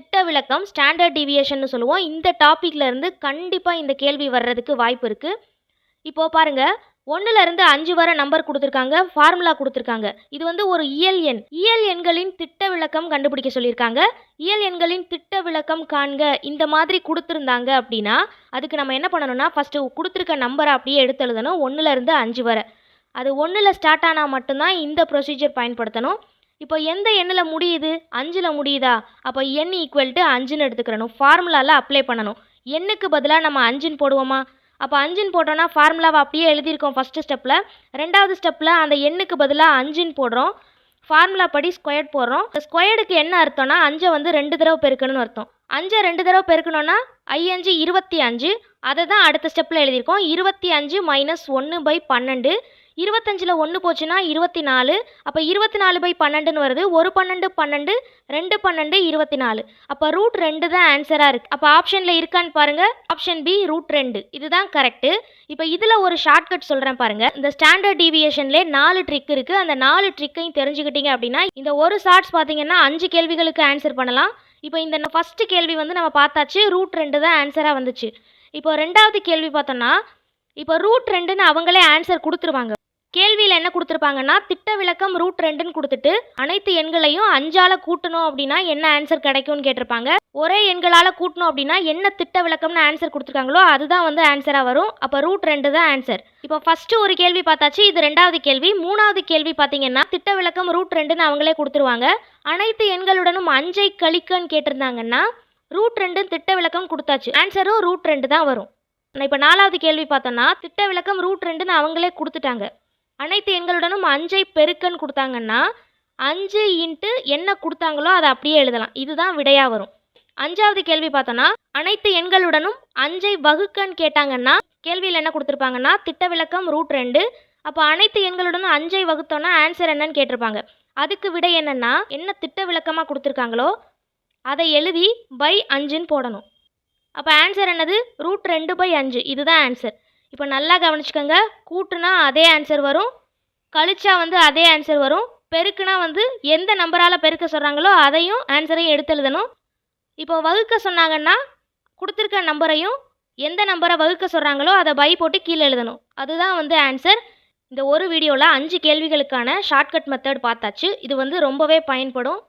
திட்ட விளக்கம் standard deviation சொல்லுவோம். இந்த டாப்பிக்லேருந்து கண்டிப்பாக இந்த கேள்வி வர்றதுக்கு வாய்ப்பு இருக்குது இப்போது பாருங்கள் ஒன்றுலேருந்து அஞ்சு வரை நம்பர் கொடுத்துருக்காங்க ஃபார்முலா கொடுத்துருக்காங்க. இது வந்து ஒரு இயல் எண். இயல் எண்களின் திட்ட விளக்கம் கண்டுபிடிக்க சொல்லியிருக்காங்க. இயல் எண்களின் திட்ட விளக்கம் காண்க இந்த மாதிரி கொடுத்துருந்தாங்க அப்படின்னா அதுக்கு நம்ம என்ன பண்ணணும்னா ஃபஸ்ட்டு கொடுத்துருக்க நம்பரை அப்படியே எடுத்து எழுதணும் ஒன்றுலேருந்து அஞ்சு வரை. அது ஒன்றில் ஸ்டார்ட் ஆனால் மட்டும்தான் இந்த ப்ரொசீஜர் பயன்படுத்தணும். இப்போ எந்த எண்ணில் முடியுது? அஞ்சில் முடியுதா? அப்போ எண் ஈக்குவல் டு அஞ்சுன்னு எடுத்துக்கிறணும். ஃபார்முலாவில் அப்ளை பண்ணணும். எண்ணுக்கு பதிலாக நம்ம அஞ்சுன்னு போடுவோமா? அப்போ அஞ்சுன்னு போட்டோன்னா ஃபார்முலாவை அப்படியே எழுதியிருக்கோம் ஃபஸ்ட்டு ஸ்டெப்பில் ரெண்டாவது ஸ்டெப்பில் அந்த எண்ணுக்கு பதிலாக அஞ்சுன்னு போடுறோம். ஃபார்முலா படி ஸ்கொயர்ட் போடுறோம். ஸ்கொயர்டுக்கு என்ன அர்த்தம்னா அஞ்சை வந்து ரெண்டு தடவை பெருக்கணும்னு அர்த்தம். அஞ்சை ரெண்டு தடவை பெருக்கணும்னா ஐயஞ்சு இருபத்தி அஞ்சு. அதை தான் அடுத்த ஸ்டெப்பில் எழுதியிருக்கோம். இருபத்தி அஞ்சு மைனஸ் ஒன்று பை பன்னெண்டு. இருபத்தஞ்சில் ஒன்று போச்சுன்னா இருபத்தி நாலு அப்போ இருபத்தி நாலு பை பன்னெண்டுன்னு வருது. ஒரு பன்னெண்டு பன்னெண்டு ரெண்டு பன்னெண்டு இருபத்தி நாலு அப்போ ரூட் ரெண்டு தான் ஆன்சராக இருக்குது அப்போ ஆப்ஷனில் இருக்கான்னு பாருங்கள் ஆப்ஷன் பி ரூட் ரெண்டு. இதுதான் கரெக்டு இப்போ இதில் ஒரு ஷார்ட்கட் சொல்கிறேன் பாருங்கள் இந்த ஸ்டாண்டர்ட் டீவியேஷன்லேயே நாலு ட்ரிக் இருக்குது அந்த நாலு ட்ரிக்கையும் தெரிஞ்சுக்கிட்டீங்க அப்படின்னா இந்த ஒரு ஷார்ட்ஸ் பார்த்தீங்கன்னா அஞ்சு கேள்விகளுக்கு ஆன்சர் பண்ணலாம். இப்போ இந்த ஃபஸ்ட்டு கேள்வி வந்து நம்ம பார்த்தாச்சு. ரூட் ரெண்டு தான் ஆன்சராக வந்துச்சு. இப்போ ரெண்டாவது கேள்வி பார்த்தோன்னா இப்போ ரூட் ரெண்டுன்னு அவங்களே ஆன்சர் கொடுத்துருவாங்க. கேள்வியில் என்ன கொடுத்துருப்பாங்கன்னா திட்ட விளக்கம் ரூட் ரெண்டுன்னு கொடுத்துட்டு அனைத்து எண்களையும் அஞ்சால் கூட்டணும் அப்படின்னா என்ன ஆன்சர் கிடைக்கும்னு கேட்டிருப்பாங்க. ஒரே எண்களால் கூட்டணும் அப்படின்னா என்ன திட்ட விளக்கம்னு ஆன்சர் கொடுத்துருக்காங்களோ அதுதான் வந்து ஆன்சராக வரும். அப்போ ரூட் ரெண்டு தான் ஆன்சர் இப்போ ஃபஸ்ட்டு ஒரு கேள்வி பார்த்தாச்சு இது ரெண்டாவது கேள்வி. மூணாவது கேள்வி பார்த்தீங்கன்னா திட்ட விளக்கம் ரூட் ரெண்டுன்னு அவங்களே கொடுத்துருவாங்க. அனைத்து எண்களுடனும் அஞ்சை கழிக்கன்னு கேட்டிருந்தாங்கன்னா ரூட் ரெண்டு திட்ட விளக்கம் கொடுத்தாச்சு. ஆன்சரும் ரூட் ரெண்டு தான் வரும். நான் இப்போ நாலாவது கேள்வி பார்த்தோன்னா திட்ட விளக்கம் ரூட் ரெண்டுன்னு அவங்களே கொடுத்துட்டாங்க. அனைத்து எண்களுடனும் அஞ்சை பெருக்கன்னு கொடுத்தாங்கன்னா அஞ்சு இன்ட்டு என்ன கொடுத்தாங்களோ அதை அப்படியே எழுதலாம். இதுதான் விடையாக வரும். அஞ்சாவது கேள்வி பார்த்தோன்னா அனைத்து எண்களுடனும் அஞ்சை வகுக்கன்னு கேட்டாங்கன்னா கேள்வியில் என்ன கொடுத்துருப்பாங்கன்னா திட்ட விளக்கம் ரூட் ரெண்டு. அப்போ அனைத்து எண்களுடனும் அஞ்சை வகுத்தோன்னா ஆன்சர் என்னன்னு கேட்டிருப்பாங்க. அதுக்கு விடை என்னென்னா என்ன திட்ட விளக்கமாக கொடுத்துருக்காங்களோ அதை எழுதி பை அஞ்சுன்னு போடணும். அப்போ ஆன்சர் என்னது? ரூட் ரெண்டு பை அஞ்சு. இதுதான் ஆன்சர் இப்போ நல்லா கவனிச்சுக்கோங்க. கூட்டுனா அதே ஆன்சர் வரும். கழிச்சா வந்து அதே ஆன்சர் வரும். பெருக்குனா வந்து எந்த நம்பரால் பெருக்க சொல்கிறாங்களோ அதையும் ஆன்சரையும் எடுத்து எழுதணும். இப்போ வகுக்க சொன்னாங்கன்னா கொடுத்துருக்க நம்பரையும் எந்த நம்பரை வகுக்க சொல்கிறாங்களோ அதை பை போட்டு கீழே எழுதணும். அதுதான் வந்து ஆன்சர் இந்த ஒரு வீடியோவில் அஞ்சு கேள்விகளுக்கான ஷார்ட்கட் மெத்தட் பார்த்தாச்சு. இது வந்து ரொம்பவே பயன்படும்.